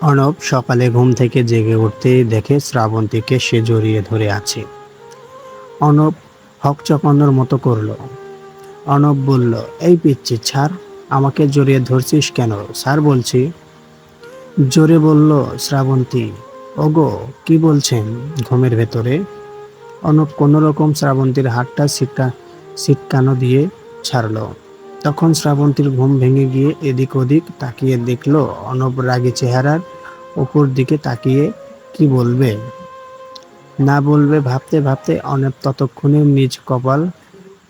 অর্ণব সকালে ঘুম থেকে জেগে উঠতেই দেখে শ্রাবন্তীকে সে জড়িয়ে ধরে আছে। অর্ণব হকচকানোর মতো করল। অর্ণব বলল, এই পিচ্ছি ছাড় আমাকে জড়িয়ে ধরছিস কেন? স্যার বলছি। জোরে বলল, শ্রাবন্তী, ওগো, কি বলছেন ঘুমের ভেতরে? অর্ণব কোনো রকম শ্রাবন্তীর হাতটা সিটকা সিটকানো দিয়ে ছাড়লো। তখন শ্রাবন্তীর ঘুম ভেঙে গিয়ে এদিক ওদিক তাকিয়ে দেখল অনব রাগী চেহারার ওপর দিকে তাকিয়ে কি বলবে। না বলবে ভাবতে ভাবতে অনেক ততক্ষণে নিজ কপাল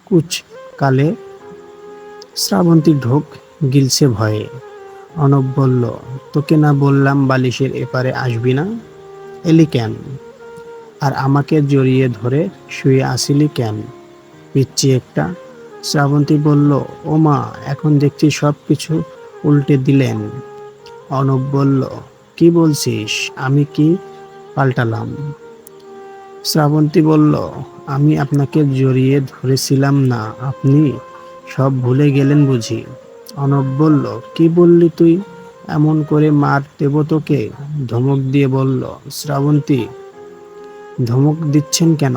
কুচকালে শ্রাবন্তী ঢোক গিলছে ভয়ে। অনব বলল, তোকে না বললাম বালিশের এপারে আসবি না? এলি কেন? আর আমাকে জড়িয়ে ধরে শুয়ে আসিলি কেন? পিচ্ছি একটা শ্রাবন্তী বলল ও মা এখন দেখছি সব কিছু উল্টে দিলেন। অনব বলল, কি বলছিস? আমি কি পাল্টালাম? শ্রাবন্তী বলল, আমি আপনাকে জড়িয়ে ধরেছিলাম না, আপনি সব ভুলে গেলেন বুঝি। অনব বলল, কি বললি তুই? এমন করে মার দেব তোকে? ধমক দিয়ে বলল, শ্রাবন্তী, ধমক দিচ্ছেন কেন?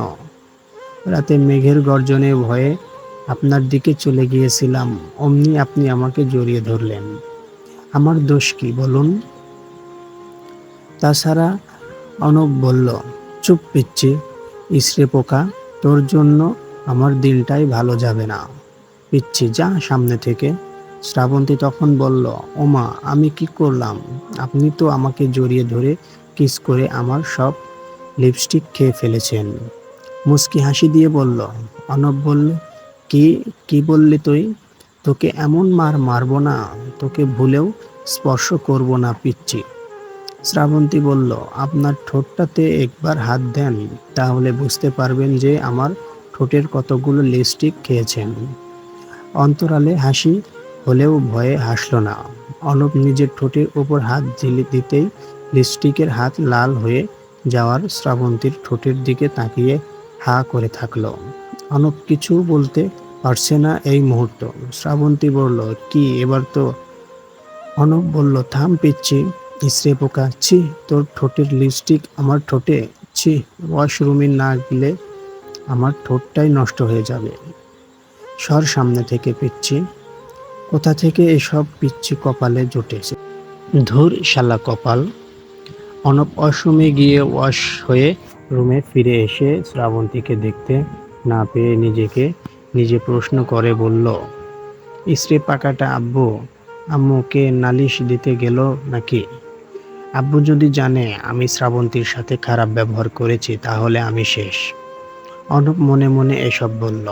রাতে মেঘের গর্জনে ভয়ে আপনার দিকে চলে গিয়েছিলাম, অমনি আপনি আমাকে জড়িয়ে ধরলেন। আমার দোষ কি বলুন? তাছাড়া অনব বলল, চুপ পিচ্ছি, ইসরে পোকা, তোর জন্য আমার দিনটাই ভালো যাবে না। পিচ্ছি, যা সামনে থেকে। শ্রাবন্তী তখন বলল, ওমা, আমি কি করলাম? আপনি তো আমাকে জড়িয়ে ধরে কিস করে আমার সব লিপস্টিক খেয়ে ফেলেছেন। মুস্কি হাসি দিয়ে বলল, অনব বলল কি কি বললি তুই? তোকে এমন মার মারব না, তোকে ভুলেও স্পর্শ করব না পিচ্ছি শ্রাবন্তী বলল, আপনার ঠোঁটটাতে একবার হাত দেন, তাহলে বুঝতে পারবেন যে আমার ঠোঁটের কতগুলো লিপস্টিক খেয়েছেন। অন্তরালে হাসি হলেও ভয়ে হাসল না। অনব নিজের ঠোঁটের উপর হাত ঝিলে দিতেই লিপস্টিকের হাত লাল হয়ে যাওয়ার শ্রাবন্তীর ঠোঁটের দিকে তাকিয়ে হা করে থাকল। অনব কিছু বলতে পারছে না এই মুহূর্ত। শ্রাবন্তী বলল, কি, এবার তো? অনব বলল, থাম পিচ্ছি ইসরে পোকা। ছি, তোর ঠোঁটের লিপস্টিক আমার ঠোঁটে। ছি ওয়াশরুমে না গেলে আমার ঠোঁটটাই নষ্ট হয়ে যাবে। সর সামনে থেকে পিচ্ছি কোথা থেকে এসব পিচ্ছি কপালে জুটেছে? ধুর শালা কপাল। অনব অসমে গিয়ে ওয়াশ হয়ে রুমে ফিরে এসে শ্রাবন্তীকে দেখতে না পেয়ে নিজেকে নিজে প্রশ্ন করে বলল, স্ত্রী পাকাটা আব্বু, আম্মুকে নালিশ দিতে গেল নাকি? আব্বু যদি জানে আমি শ্রাবন্তীর সাথে খারাপ ব্যবহার করেছি, তাহলে আমি শেষ। অনব মনে মনে এসব বলল।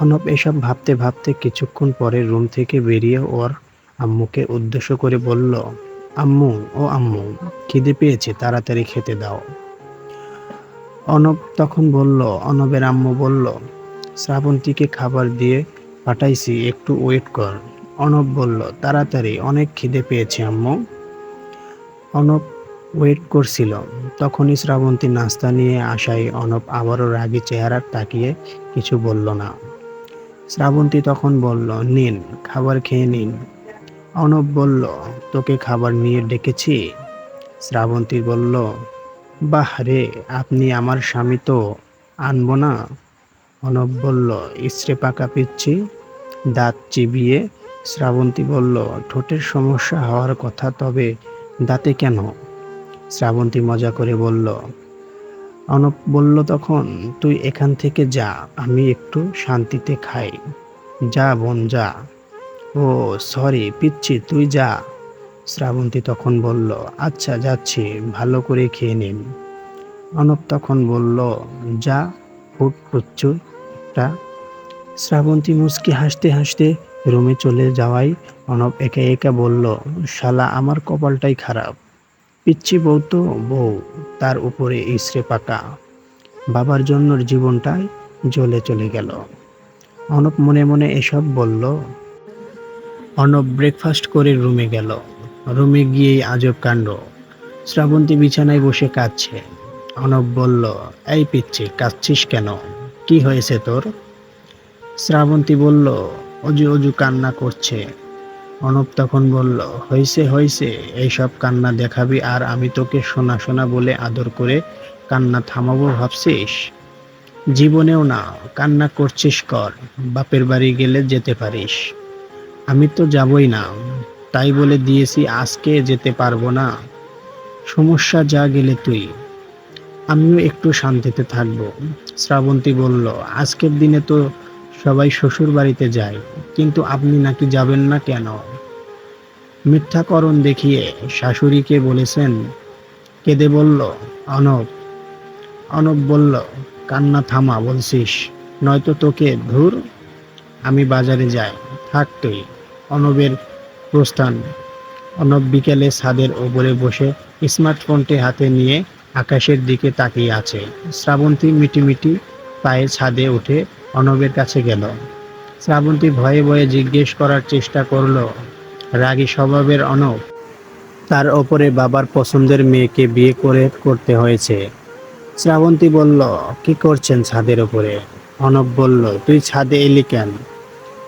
অনব এসব ভাবতে ভাবতে কিছুক্ষণ পরে রুম থেকে বেরিয়ে ওর আম্মুকে উদ্দেশ্য করে বলল, আম্মু, ও আম্মু, খিদে পেয়েছে, তাড়াতাড়ি খেতে দাও। অনব তখন বলল অনবের আম্মু বলল শ্রাবন্তীকে খাবার দিয়ে পাঠাইছি, একটু ওয়েট কর। অনব বলল, তাড়াতাড়ি, অনেক খিদে পেয়েছে, আম্মু। অনব ওয়েট করছিল। তখনই শ্রাবন্তী নাস্তা নিয়ে আসায় অনব আবারও রাগী চেহারা তাকিয়ে কিছু বলল না। শ্রাবন্তী তখন বলল, নিন, খাবার খেয়ে নিন। অনব বলল, তোকে খাবার নিয়ে ডেকেছি? শ্রাবন্তী বলল, বাহ রে, আপনি আমার স্বামী তো, আনব না? অনব বলল ইসরে পাকা পিচ্ছি? দাঁত চিবিয়ে শ্রাবন্তী বলল, ঠোঁটের সমস্যা হওয়ার কথা, তবে দাঁতে কেন? শ্রাবন্তী মজা করে বলল, অনব বলল তখন, তুই এখান থেকে যা, আমি একটু শান্তিতে খাই। যা বোন, যা। ও, সরি, পিচ্ছি, তুই যা। শ্রাবন্তী তখন বলল আচ্ছা যাচ্ছি, ভালো করে খেয়ে নিন। অনব তখন বলল, যা। ফুট পুচ্ছুটা শ্রাবন্তী মুচকি হাসতে হাসতে রুমে চলে যাওয়াই অনব একা একা বলল, শালা, আমার কপালটাই খারাপ। পিচ্ছি বউ তো বউ, তার উপরে ইসরে পাকা। বাবার জন্য জীবনটাই জ্বলে চলে গেল। অনব মনে মনে এসব বলল। অনব ব্রেকফাস্ট করে রুমে গেল। রুমে গিয়েই আজব কাণ্ড। শ্রাবন্তী বিছানায় বসে কাঁদছে। অনব বলল, এই পিচ্ছি, কাঁদছিস কেন? কি হয়েছে তোর? শ্রাবন্তী বলল, অজু অজু কান্না করছে। অনব তখন বলল হয়েছে হয়েছে এইসব কান্না দেখাবি আর আমি তোকে সোনা সোনা বলে আদর করে কান্না থামাবো, ভাবছিস? জীবনেও না, কান্না করছিস কর, বাপের বাড়ি গেলে যেতে পারিস। আমি তো যাবই না, তাই বলে দিয়েছি আজকে যেতে পারব না। সমস্যা যা গেলে তুই। আমিও একটু শান্তিতে থাকব। শ্রাবন্তী বলল, আজকের দিনে তো সবাই শ্বশুর বাড়িতে যায়, কিন্তু আপনি নাকি যাবেন না কেন? মিথ্যাকরণ দেখিয়ে শাশুড়িকে বলেছেন, কেঁদে বলল, অনব। অনব বলল, কান্না থামা বলছিস, নয়তো তোকে ধুর, আমি বাজারে যাই, থাক তুই। অনবের প্রস্থান, অনব বিকেলে ছাদের ওপরে বসে স্মার্টফোনটি হাতে নিয়ে আকাশের দিকে তাকিয়ে আছে। শ্রাবন্তী মিটিমিটি পায়ে ছাদে উঠে অনবের কাছে গেল। শ্রাবন্তী ভয়ে ভয়ে জিজ্ঞেস করার চেষ্টা করল, রাগী স্বভাবের অনব? তার ওপরে বাবার পছন্দের মেয়েকে বিয়ে করে করতে হয়েছে। শ্রাবন্তী বলল, কি করছেন ছাদের ওপরে? অনব বলল, তুই ছাদে এলি কেন?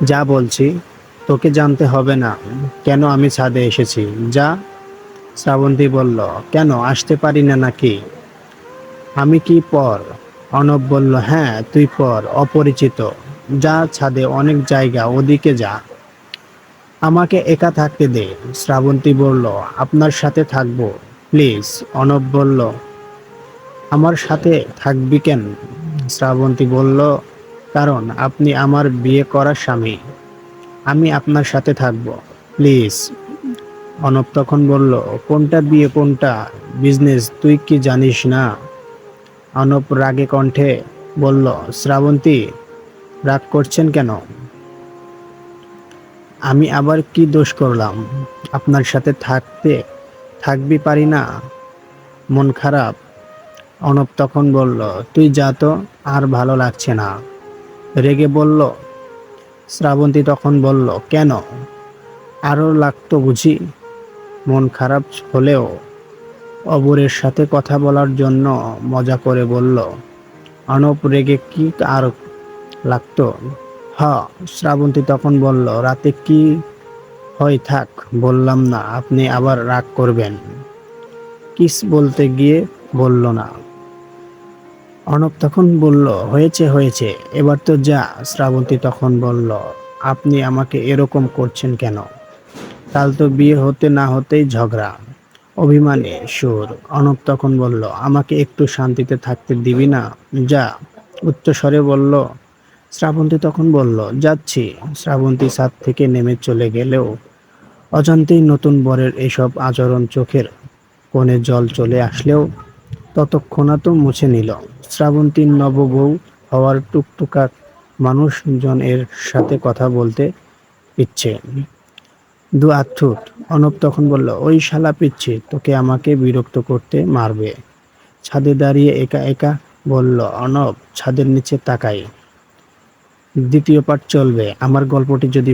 যা বলছি, তোকে জানতে হবে না। কেন আমি ছাদে এসেছি? যা শ্রাবন্তী বলল, কেন, আসতে পারি না নাকি? আমি কি পর? অনব বলল হ্যাঁ তুই পর, অপরিচিত। যা ছাদে অনেক জায়গা, ওদিকে যা। আমাকে একা থাকতে দে। শ্রাবন্তী বলল, আপনার সাথে থাকব, প্লিজ। অনব বলল, আমার সাথে থাকবি কেন? শ্রাবন্তী বলল, কারণ আপনি আমার বিয়ে করার স্বামী। আমি আপনার সাথে থাকব, প্লিজ। অনব তখন বলল, কোনটা বিয়ে, কোনটা বিজনেস তুই কি জানিস না? অনব রাগে কণ্ঠে বলল, শ্রাবন্তী, রাগ করছেন কেন? আমি আবার কি দোষ করলাম? আপনার সাথে থাকতে, থাকবি পারি না? মন খারাপ? অনব তখন বলল, তুই যা তো, আর ভালো লাগছে না। রেগে বলল, শ্রাবন্তী তখন বলল, কেন? আরও লাগতো বুঝি। মন খারাপ হলেও অবরের সাথে কথা বলার জন্য মজা করে বলল অনব রেগে কি আর লাগতো? হ শ্রাবন্তী তখন বলল, রাতে কি হয় থাক, বললাম না, আপনি আবার রাগ করবেন। কিস বলতে গিয়ে বলল না। অনব তখন বলল, হয়েছে হয়েছে, এবার তো যা। শ্রাবন্তী তখন বলল, আপনি আমাকে এরকম করছেন কেন? কাল তো বিয়ে হতে না হতেই ঝগড়া। অভিমানে সুর। অনব তখন বলল, আমাকে একটু শান্তিতে থাকতে দিবি না? যা। উচ্চস্বরে বলল, শ্রাবন্তী তখন বলল, যাচ্ছি। শ্রাবন্তী ছাদ থেকে নেমে চলে গেলেও অজান্তেই নতুন বরের এসব আচরণ চোখের কোণে জল চলে আসলেও ততক্ষণাৎ মুছে নিল। শ্রাবন্তীর নববউ হওয়ার টুকটুকা মানুষজন এর সাথে কথা বলতে ইচ্ছে। দু আথুত অনব তখন বলল, ওই শালা পিচ্ছি, তোকে আমাকে বিরক্ত করতে মারবে। ছাদে দাঁড়িয়ে একা একা বলল, অনব, ছাদের নিচে তাকাই। দ্বিতীয় পাঠ চলবে। আমার গল্পটি যদি